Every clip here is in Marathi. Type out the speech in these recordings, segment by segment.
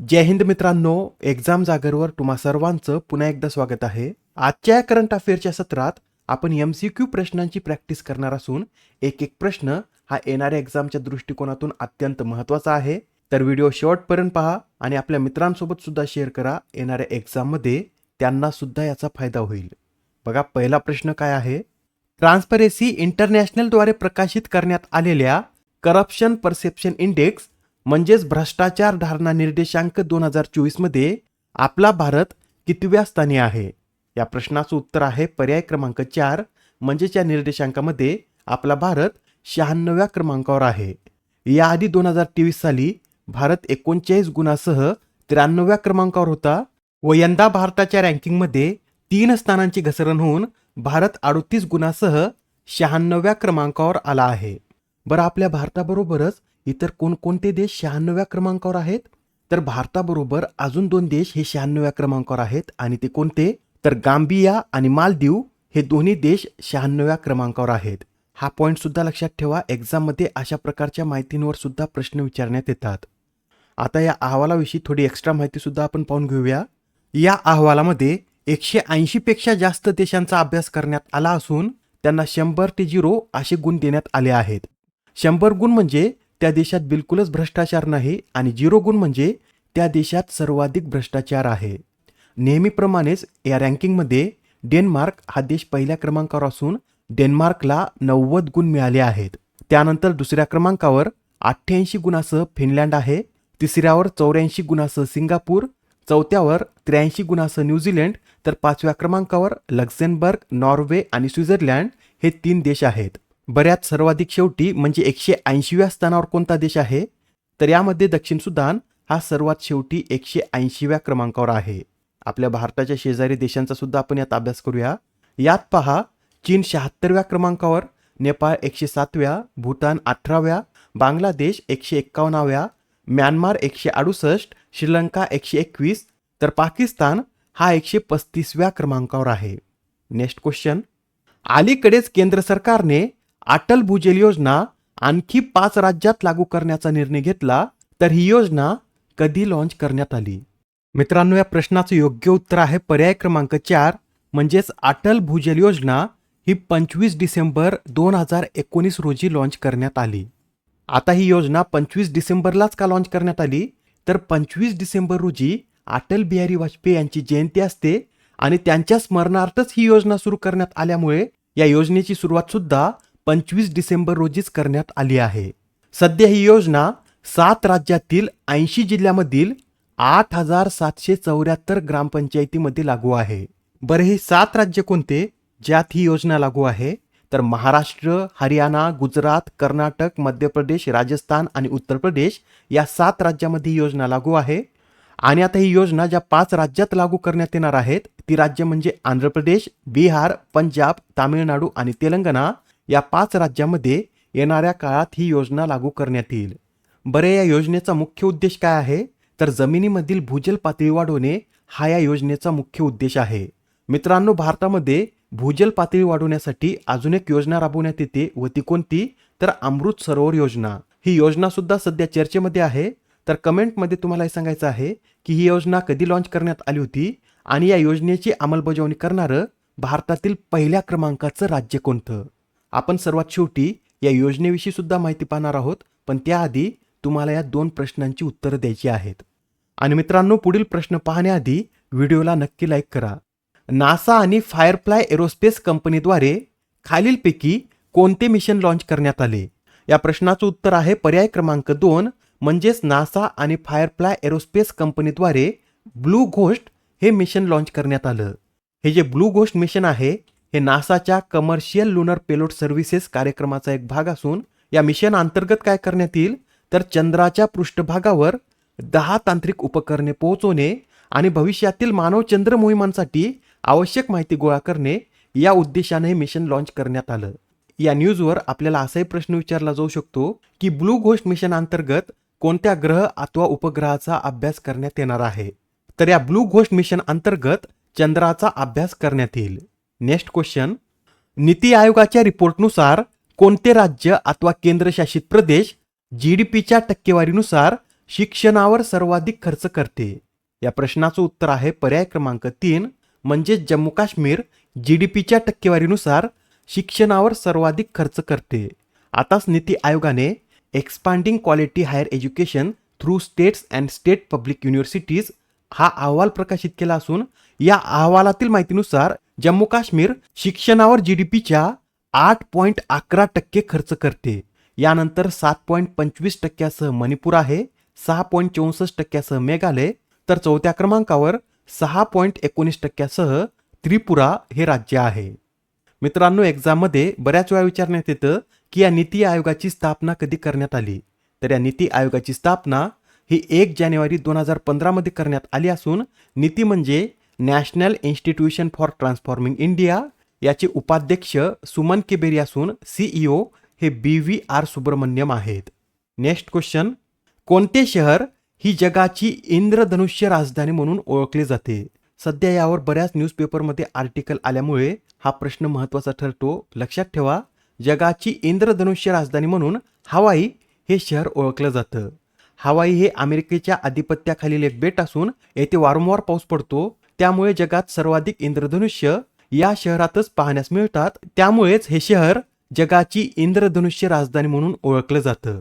जय हिंद मित्रांनो एक्झाम जागरवर तुम्हा सर्वांचं पुन्हा एकदा स्वागत आहे. आजच्या या करंट अफेअरच्या सत्रात आपण एम सी क्यू प्रश्नांची प्रॅक्टिस करणार असून एक एक प्रश्न हा येणाऱ्या एक्झामच्या दृष्टिकोनातून अत्यंत महत्त्वाचा आहे. तर व्हिडिओ शेवटपर्यंत पहा आणि आपल्या मित्रांसोबत सुद्धा शेअर करा. येणाऱ्या एक्झाममध्ये त्यांना सुद्धा याचा फायदा होईल. बघा पहिला प्रश्न काय आहे? ट्रान्सपरेसी इंटरनॅशनलद्वारे प्रकाशित करण्यात आलेल्या करप्शन परसेप्शन इंडेक्स म्हणजेच भ्रष्टाचार धारणा निर्देशांक दोन हजार चोवीसमध्ये आपला भारत कितव्या स्थानी आहे? या प्रश्नाचं उत्तर आहे पर्याय क्रमांक चार म्हणजेच या निर्देशांकामध्ये आपला भारत शहाण्णव्या क्रमांकावर आहे. याआधी दोन हजार तेवीस साली भारत एकोणचाळीस गुणासह त्र्याण्णव्या क्रमांकावर होता व यंदा भारताच्या रँकिंगमध्ये तीन स्थानांची घसरण होऊन भारत अडोतीस गुणासह शहाण्णव्या क्रमांकावर आला आहे. बरं आपल्या भारताबरोबरच इतर कोणकोणते देश शहाण्णव्या क्रमांकावर आहेत? तर भारताबरोबर अजून दोन देश हे शहाण्णव्या क्रमांकावर आहेत आणि ते कोणते? तर गांबिया आणि मालदीव हे दोन्ही देश शहाण्णव्या क्रमांकावर आहेत. हा पॉईंट सुद्धा लक्षात ठेवा. एक्झाममध्ये अशा प्रकारच्या माहितींवर सुद्धा प्रश्न विचारण्यात येतात. आता या अहवालाविषयी थोडी एक्स्ट्रा माहिती सुद्धा आपण पाहून घेऊया. या अहवालामध्ये एकशे ऐंशी पेक्षा जास्त देशांचा अभ्यास करण्यात आला असून त्यांना शंभर ते झिरो असे गुण देण्यात आले आहेत. शंभर गुण म्हणजे त्या देशात बिलकुलच भ्रष्टाचार नाही आणि झिरो गुण म्हणजे त्या देशात सर्वाधिक भ्रष्टाचार आहे. नेहमीप्रमाणेच या रँकिंगमध्ये डेन्मार्क हा देश पहिल्या क्रमांकावर असून डेन्मार्कला नव्वद गुण मिळाले आहेत. त्यानंतर दुसऱ्या क्रमांकावर अठ्ठ्याऐंशी गुणासह फिनलँड आहे तिसऱ्यावर चौऱ्याऐंशी गुणासह सिंगापूर चौथ्यावर त्र्याऐंशी गुणासह न्यूझीलंड तर पाचव्या क्रमांकावर लक्झेनबर्ग नॉर्वे आणि स्वित्झर्लंड हे तीन देश आहेत. बऱ्याच सर्वाधिक शेवटी म्हणजे एकशे ऐंशीव्या स्थानावर कोणता देश आहे? तर यामध्ये दक्षिण सुदान हा सर्वात शेवटी एकशे ऐंशीव्या क्रमांकावर आहे. आपल्या भारताच्या शेजारी देशांचा सुद्धा आपण यात अभ्यास करूया. यात पहा चीन शहात्तरव्या क्रमांकावर नेपाळ एकशे सातव्या भूतान अठराव्या बांगलादेश एकशे एक्कावन्नाव्या म्यानमार एकशे अडुसष्ट श्रीलंका एकशे एकवीस तर पाकिस्तान हा एकशे पस्तीसव्या क्रमांकावर आहे. Next question. अलीकडेच केंद्र सरकारने अटल भूजल योजना आणखी पाच राज्यात लागू करण्याचा निर्णय घेतला तर ही योजना कधी लॉन्च करण्यात आली? मित्रांनो या प्रश्नाचं योग्य उत्तर आहे पर्याय क्रमांक चार म्हणजेच अटल भूजल योजना ही पंचवीस डिसेंबर दोन हजार एकोणीस रोजी लॉन्च करण्यात आली. आता ही योजना पंचवीस डिसेंबरलाच का लॉन्च करण्यात आली? तर पंचवीस डिसेंबर रोजी अटल बिहारी वाजपेयी यांची जयंती असते आणि त्यांच्या स्मरणार्थच ही योजना सुरू करण्यात आल्यामुळे या योजनेची सुरुवात सुद्धा पंचवीस डिसेंबर रोजीच करण्यात आली आहे. सध्या ही योजना सात राज्यातील ऐंशी जिल्ह्यामधील आठ हजार सातशे चौऱ्याहत्तर ग्रामपंचायतीमध्ये लागू आहे. बरे हे सात राज्य कोणते ज्यात ही योजना लागू आहे? तर महाराष्ट्र हरियाणा गुजरात कर्नाटक मध्य प्रदेश राजस्थान आणि उत्तर प्रदेश या सात राज्यामध्ये ही योजना लागू आहे. आणि आता ही योजना ज्या पाच राज्यात लागू करण्यात येणार आहेत ती राज्य म्हणजे आंध्र प्रदेश बिहार पंजाब तामिळनाडू आणि तेलंगणा. या पाच राज्यामध्ये येणाऱ्या काळात ही योजना लागू करण्यात येईल. बरे या योजनेचा मुख्य उद्देश काय आहे? तर जमिनीमधील भूजल पातळी वाढवणे हा या योजनेचा मुख्य उद्देश आहे. मित्रांनो भारतामध्ये भूजल पातळी वाढवण्यासाठी अजून एक योजना राबवण्यात येते व ती कोणती? तर अमृत सरोवर योजना. ही योजना सुद्धा सध्या चर्चेमध्ये आहे. तर कमेंटमध्ये तुम्हाला हे सांगायचं आहे की ही योजना कधी लॉन्च करण्यात आली होती आणि या योजनेची अंमलबजावणी करणारं भारतातील पहिल्या क्रमांकाचं राज्य कोणतं? आपण सर्वात शेवटी या योजनेविषयी सुद्धा माहिती पाहणार आहोत पण त्याआधी तुम्हाला या दोन प्रश्नांची उत्तरं द्यायची आहेत. आणि मित्रांनो पुढील प्रश्न पाहण्याआधी व्हिडिओला नक्की लाईक करा. नासा आणि फायरफ्लाय एरोस्पेस कंपनीद्वारे खालीलपैकी कोणते मिशन लॉन्च करण्यात आले? या प्रश्नाचं उत्तर आहे पर्याय क्रमांक दोन म्हणजेच नासा आणि फायरफ्लाय एरोस्पेस कंपनीद्वारे ब्लू घोस्ट हे मिशन लॉन्च करण्यात आलं. हे जे ब्लू घोस्ट मिशन आहे हे नासाच्या कमर्शियल लुनर पेलोड सर्व्हिसेस कार्यक्रमाचा एक भाग असून या मिशन अंतर्गत काय करण्यात येईल? तर चंद्राच्या पृष्ठभागावर दहा तांत्रिक उपकरणे पोहोचवणे आणि भविष्यातील मानव चंद्र मोहिमांसाठी आवश्यक माहिती गोळा करणे या उद्देशाने हे मिशन लॉन्च करण्यात आलं. या न्यूजवर आपल्याला असाही प्रश्न विचारला जाऊ शकतो की ब्लू घोस्ट मिशन अंतर्गत कोणत्या ग्रह अथवा उपग्रहाचा अभ्यास करण्यात येणार आहे? तर या ब्लू घोस्ट मिशन अंतर्गत चंद्राचा अभ्यास करण्यात येईल. नेक्स्ट क्वेश्चन नीती आयोगाच्या रिपोर्टनुसार कोणते राज्य अथवा केंद्रशासित प्रदेश जी डी पीच्या टक्केवारीनुसार शिक्षणावर सर्वाधिक खर्च करते? या प्रश्नाचं उत्तर आहे पर्याय क्रमांक तीन म्हणजेच जम्मू काश्मीर जी डी पीच्या टक्केवारीनुसार शिक्षणावर सर्वाधिक खर्च करते. आताच नीती आयोगाने expanding quality higher education through states and state public universities हा अहवाल प्रकाशित केला असून या अहवालातील माहितीनुसार जम्मू काश्मीर शिक्षणावर जीडीपीच्या आठ पॉईंट अकरा टक्के खर्च करते. यानंतर सात पॉईंट पंचवीस टक्क्यासह मणिपूर आहे सहा पॉईंट चौसष्ट टक्क्यासह मेघालय तर चौथ्या क्रमांकावर सहा पॉईंट एकोणीस टक्क्यासह त्रिपुरा हे राज्य आहे. मित्रांनो एक्झाममध्ये बऱ्याच वेळा विचारण्यात येतं की या नीती आयोगाची स्थापना कधी करण्यात आली? तर या नीती आयोगाची स्थापना ही एक जानेवारी दोन हजार पंधरामध्ये करण्यात आली असून नीती म्हणजे national institution for transforming India याचे उपाध्यक्ष सुमन केबेरी असून सीईओ हे बी व्ही आर सुब्रमण्यम आहेत. नेक्स्ट क्वेश्चन कोणते शहर ही जगाची इंद्रधनुष्य राजधानी म्हणून ओळखले जाते? सध्या यावर बऱ्याच न्यूजपेपरमध्ये आर्टिकल आल्यामुळे हा प्रश्न महत्त्वाचा ठरतो. लक्षात ठेवा जगाची इंद्रधनुष्य राजधानी म्हणून हवाई हे शहर ओळखलं जातं. हवाई हे अमेरिकेच्या आधिपत्याखालील एक बेट असून येथे वारंवार पाऊस पडतो. त्यामुळे जगात सर्वाधिक इंद्रधनुष्य या शहरातच पाहण्यास मिळतात. त्यामुळेच हे शहर जगाची इंद्रधनुष्य राजधानी म्हणून ओळखलं जातं.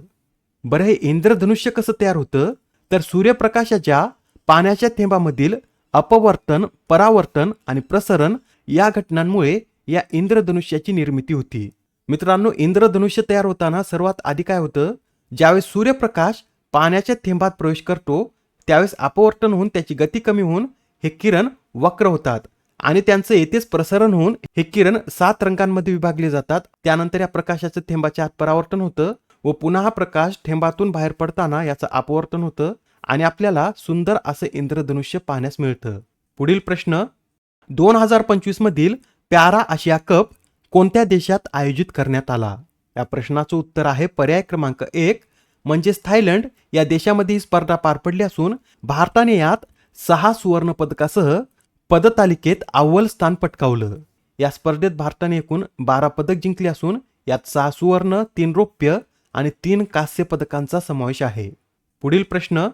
बरं हे इंद्रधनुष्य कसं तयार होतं? तर सूर्यप्रकाशाच्या पाण्याच्या थेंबामधील अपवर्तन परावर्तन आणि प्रसरण या घटनांमुळे या इंद्रधनुष्याची निर्मिती होती. मित्रांनो इंद्रधनुष्य तयार होताना सर्वात आधी काय होतं? ज्यावेळेस सूर्यप्रकाश पाण्याच्या थेंबात प्रवेश करतो त्यावेळेस अपवर्तन होऊन त्याची गती कमी होऊन हे किरण वक्र होतात आणि त्यांचं येथेच प्रसारण होऊन हे किरण सात रंगांमध्ये विभागले जातात. त्यानंतर या प्रकाशाचं थेंबाच्या आत परावर्तन होतं व पुन्हा हा प्रकाश थेंबातून बाहेर पडताना याचं अपवर्तन होतं आणि आपल्याला सुंदर असं इंद्रधनुष्य पाहण्यास मिळतं. पुढील प्रश्न दोन हजार पंचवीस मधील प्यारा आशिया कप कोणत्या देशात आयोजित करण्यात आला? या प्रश्नाचं उत्तर आहे पर्याय क्रमांक एक म्हणजेच थायलंड या देशामध्ये ही स्पर्धा पार पडली असून भारताने यात सहा सुवर्ण पदकासह पदतालिकेत अव्वल स्थान पटकावलं. या स्पर्धेत भारताने एकूण बारा पदक जिंकली असून यात सहा सुवर्ण तीन रौप्य आणि तीन कांस्य पदकांचा समावेश आहे. पुढील प्रश्न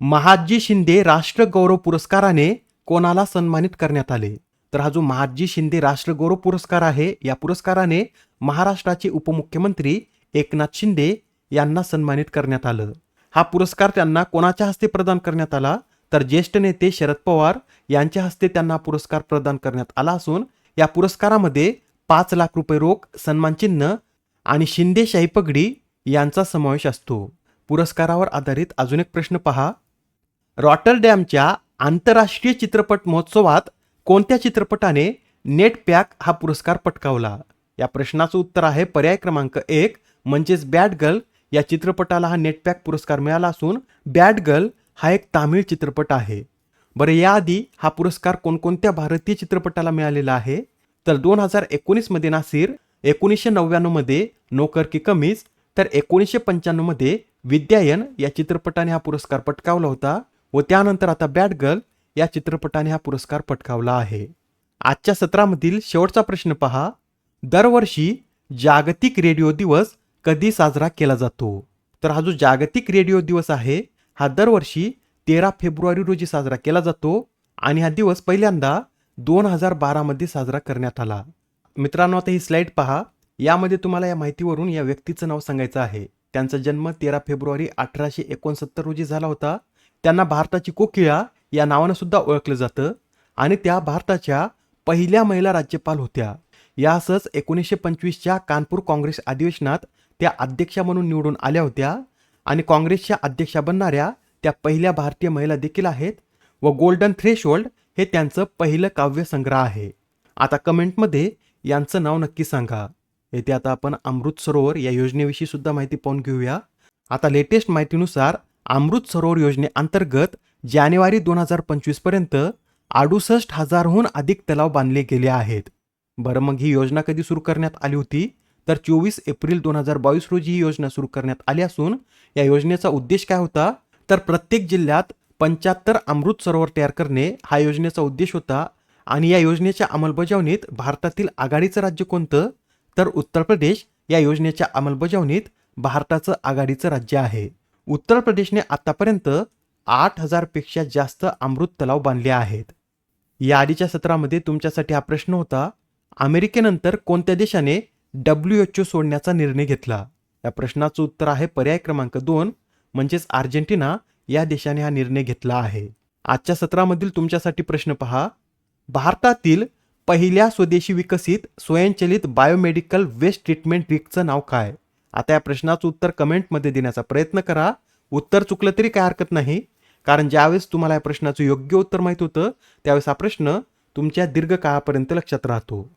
महाजी शिंदे राष्ट्रगौरव पुरस्काराने कोणाला सन्मानित करण्यात आले? तर हा जो महादजी शिंदे राष्ट्रगौरव पुरस्कार आहे या पुरस्काराने महाराष्ट्राचे उपमुख्यमंत्री एकनाथ शिंदे यांना सन्मानित करण्यात आलं. हा पुरस्कार त्यांना कोणाच्या हस्ते प्रदान करण्यात आला? तर ज्येष्ठ नेते शरद पवार यांच्या हस्ते त्यांना पुरस्कार प्रदान करण्यात आला असून या पुरस्कारामध्ये पाच लाख रुपये रोख सन्मानचिन्ह आणि शिंदे शाही पगडी यांचा समावेश असतो. पुरस्कारावर आधारित अजून एक प्रश्न पहा. रॉटरडॅमच्या आंतरराष्ट्रीय चित्रपट महोत्सवात कोणत्या चित्रपटाने नेट पॅक हा पुरस्कार पटकावला? या प्रश्नाचं उत्तर आहे पर्याय क्रमांक एक म्हणजेच बॅड गर्ल या चित्रपटाला हा नेटपॅक पुरस्कार मिळाला असून बॅड गर्ल हा एक तामिळ चित्रपट आहे. बरं याआधी हा पुरस्कार कोणकोणत्या भारतीय चित्रपटाला मिळालेला आहे? तर दोन हजार एकोणीसमध्ये नासिर एकोणीसशे नव्याण्णवमध्ये नोकर की कमीज तर एकोणीसशे पंच्याण्णवमध्ये विद्यायन या चित्रपटाने हा पुरस्कार पटकावला होता व त्यानंतर आता बॅड गर्ल या चित्रपटाने हा पुरस्कार पटकावला आहे. आजच्या सत्रामधील शेवटचा प्रश्न पहा. दरवर्षी जागतिक रेडिओ दिवस कधी साजरा केला जातो? तर हा जो जागतिक रेडिओ दिवस आहे हा दरवर्षी तेरा फेब्रुवारी रोजी साजरा केला जातो आणि हा दिवस पहिल्यांदा दोन हजार बारामध्ये साजरा करण्यात आला. मित्रांनो आता ही स्लाइड पहा. यामध्ये तुम्हाला या माहितीवरून या व्यक्तीचं नाव सांगायचं आहे. त्यांचा जन्म तेरा फेब्रुवारी अठराशे एकोणसत्तर रोजी झाला होता. त्यांना भारताची कोकिळा या नावानं सुद्धा ओळखलं जातं आणि त्या भारताच्या पहिल्या महिला राज्यपाल होत्या. यासच एकोणीसशे पंचवीसच्या कानपूर काँग्रेस अधिवेशनात त्या अध्यक्षा म्हणून निवडून आल्या होत्या. आणि काँग्रेसच्या अध्यक्षा बनणाऱ्या त्या पहिल्या भारतीय महिला देखील आहेत व गोल्डन थ्रेशोल्ड हे त्यांचं पहिलं काव्य संग्रह आहे. आता कमेंटमध्ये यांचं नाव नक्की सांगा. येथे आता आपण अमृत सरोवर या योजनेविषयी सुद्धा माहिती पाहून घेऊया. आता लेटेस्ट माहितीनुसार अमृत सरोवर योजनेअंतर्गत जानेवारी दोन हजार पंचवीसपर्यंत अडुसष्ट हजारहून अधिक तलाव बांधले गेले आहेत. बरं मग ही योजना कधी सुरू करण्यात आली होती? तर चोवीस एप्रिल दोन हजार बावीस रोजी ही योजना सुरू करण्यात आली असून या योजनेचा उद्देश काय होता? तर प्रत्येक जिल्ह्यात पंच्याहत्तर अमृत सरोवर तयार करणे हा योजनेचा उद्देश होता आणि या योजनेच्या अंमलबजावणीत भारतातील आघाडीचं राज्य कोणतं? तर उत्तर प्रदेश या योजनेच्या अंमलबजावणीत भारताचं आघाडीचं राज्य आहे. उत्तर प्रदेशने आतापर्यंत आठ हजारपेक्षा जास्त अमृत तलाव बांधले आहेत. या आधीच्या सत्रामध्ये तुमच्यासाठी हा प्रश्न होता अमेरिकेनंतर कोणत्या देशाने डब्ल्यू एच ओ सोडण्याचा निर्णय घेतला. या प्रश्नाचं उत्तर आहे पर्याय क्रमांक दोन म्हणजेच अर्जेंटिना या देशाने हा निर्णय घेतला आहे. आजच्या सत्रामधील तुमच्यासाठी प्रश्न पहा. भारतातील पहिल्या स्वदेशी विकसित स्वयंचलित बायोमेडिकल वेस्ट ट्रीटमेंट रिकचं नाव काय? आता या प्रश्नाचं उत्तर कमेंटमध्ये देण्याचा प्रयत्न करा. उत्तर चुकलं तरी काय हरकत नाही. कारण ज्यावेळेस तुम्हाला या प्रश्नाचं योग्य उत्तर माहीत होतं त्यावेळेस हा प्रश्न तुमच्या दीर्घकाळापर्यंत लक्षात राहतो.